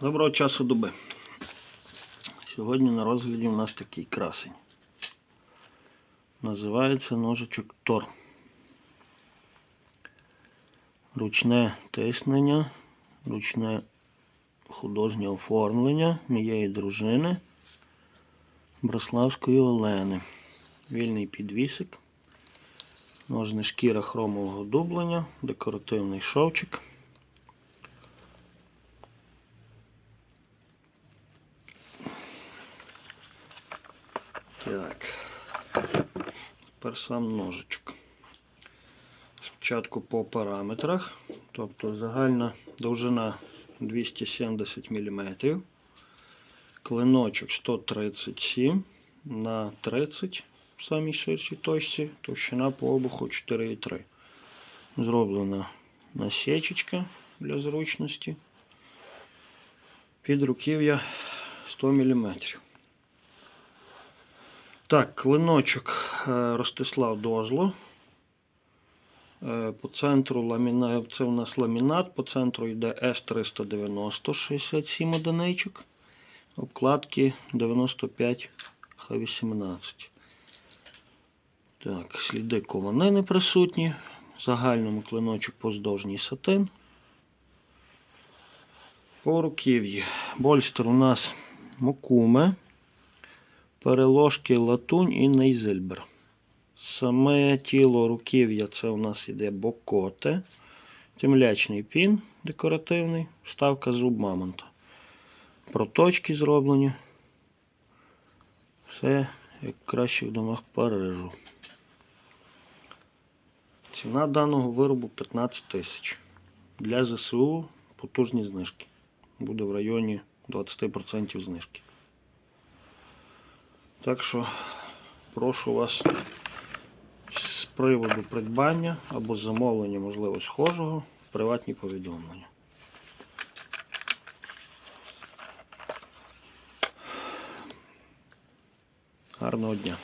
Доброго часу доби. Сьогодні на розгляді у нас такий красень. Називається ножичок Тор. Ручне тиснення, ручне художнє оформлення моєї дружини Брославської Олени. Вільний підвісик. Ножна шкіра хромового дублення, декоративний шовчик. Так. Тепер сам ножичок. Спочатку по параметрах. Тобто загальна довжина 270 мм. Клиночок 137 на 30 в самій ширшій точці. Товщина по обуху 4,3. Зроблена насічечка для зручності. Під руків'я 100 мм. Так, клиночок е, Ростислав Дозло. Е, По центру ламіна... це у нас ламінат, по центру йде С390 67 одиничок. Обкладки 95 Х18. Так, сліди кованини присутні. В загальному клиночок поздовжній сатин. По руків'ї. Больстер у нас Мокуме переложки латунь і нейзельбер. Саме тіло руків'я це у нас іде бокоте, темлячний пін декоративний, вставка зуб мамонта. Проточки зроблені. Все як краще в домах Парижу. Ціна даного виробу 15 тисяч. Для ЗСУ потужні знижки. Буде в районі 20% знижки. Так що прошу вас з приводу придбання або замовлення, можливо, схожого, приватні повідомлення. Гарного дня!